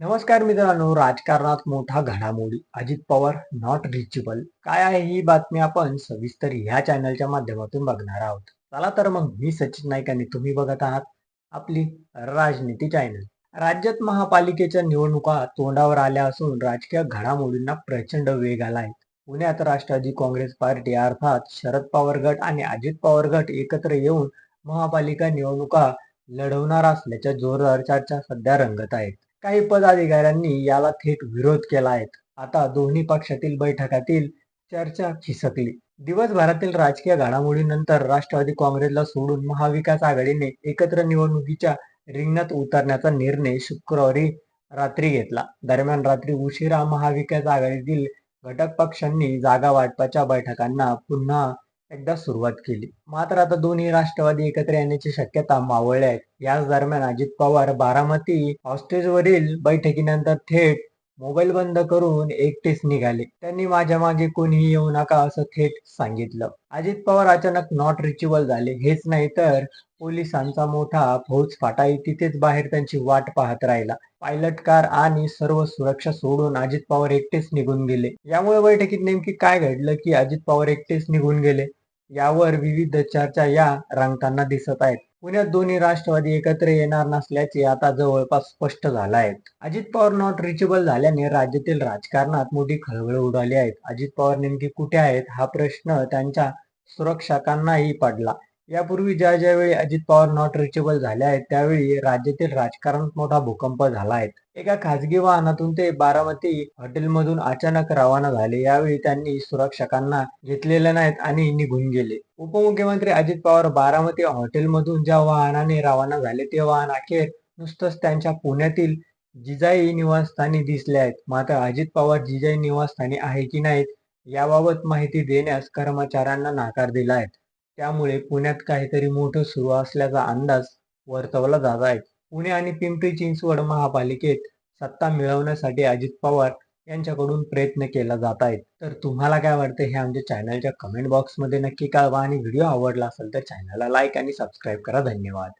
नमस्कार मित्रांनो राजकारणात मोठा घडामोडी. अजित पवार नॉट रिचेबल काय आहे ही बातमी आपण सविस्तर ह्या चॅनलच्या माध्यमातून बघणार आहोत. चला तर मग मी सचिन नाईक आणि तुम्ही बघत आहात आपली राजनीती चॅनल राज्यात महापालिकेच्या निवडणुका तोंडावर आल्या असून राजकीय घडामोडींना प्रचंड वेग आलाय. पुण्यात राष्ट्रवादी काँग्रेस पार्टी अर्थात शरद पवार गट आणि अजित पवार गट एकत्र येऊन महापालिका निवडणुका लढवणार असल्याच्या जोरदार चर्चा सध्या रंगत आहेत. काही पदाधिकाऱ्यांनी याला थेट विरोध केला आहे आता दोन्ही पक्षातील बैठकातील चर्चा खिसकली. दिवसभरातील राजकीय घडामोडीनंतर राष्ट्रवादी काँग्रेसला सोडून महाविकास आघाडीने एकत्र निवडणुकीच्या रिंगणात उतरण्याचा निर्णय शुक्रवारी रात्री घेतला. दरम्यान रात्री उशिरा महाविकास आघाडीतील घटक पक्षांनी जागा वाटपाच्या बैठकांना पुन्हा एकदा सुरुवात केली. मात्र आता दोन्ही राष्ट्रवादी एकत्र येण्याची शक्यता मावळल्या आहेत याच दरम्यान अजित पवार बारामती हॉस्टेजवरील बैठकीनंतर थेट मोबाईल बंद करून एकटेच निघाले. त्यांनी माझ्या मागे कोणीही येऊ नका असं थेट सांगितलं. अजित पवार अचानक नॉट रिचेबल झाले. हेच नाही तर पोलिसांचा मोठा फौज फाटाई तिथेच बाहेर त्यांची वाट पाहत राहिला. पायलट कार आणि सर्व सुरक्षा सोडून अजित पवार एकटेच निघून गेले. यामुळे बैठकीत नेमकी काय घडलं की अजित पवार एकटेच निघून गेले? यावर विविध चर्चा या रंगताना दिसत आहेत. पुण्यात दोन्ही राष्ट्रवादी एकत्र येणार नसल्याचे आता जवळपास स्पष्ट झालं आहे अजित पवार नॉट रिचेबल झाल्याने राज्यातील राजकारणात मोठी खळबळ उडाली आहे. अजित पवार नेमके कुठे आहेत? हा प्रश्न त्यांच्या सुरक्षकांनाही पडला. यापूर्वी ज्या ज्यावेळी अजित पवार नॉट रिचेबल झाले आहेत त्यावेळी राज्यातील राजकारणात मोठा भूकंप झाला आहे. एका खासगी वाहनातून ते बारामती हॉटेलमधून अचानक रवाना झाले. यावेळी त्यांनी सुरक्षकांना घेतलेले नाहीत आणि निघून गेले. उपमुख्यमंत्री अजित पवार बारामती हॉटेलमधून ज्या वाहनाने रवाना झाले ते वाहन अखेर नुसतंच त्यांच्या पुण्यातील जिजाई निवासस्थानी दिसले आहेत. मात्र अजित पवार जिजाई निवासस्थानी आहे की नाहीत याबाबत माहिती देण्यास कर्मचाऱ्यांना नाकार दिला आहे. त्यामुळे पुण्यात काहीतरी मोठं सुरू असल्याचा अंदाज वर्तवला जात आहे. पुणे आणि पिंपरी चिंचवड महापालिकेत सत्ता मिळवण्यासाठी अजित पवार यांच्याकडून प्रयत्न केला जात आहेत. तर तुम्हाला काय वाटतं हे आमच्या चॅनलच्या कमेंट बॉक्समध्ये नक्की कळवा आणि व्हिडिओ आवडला असेल तर चॅनलला लाईक आणि सबस्क्राईब करा. धन्यवाद.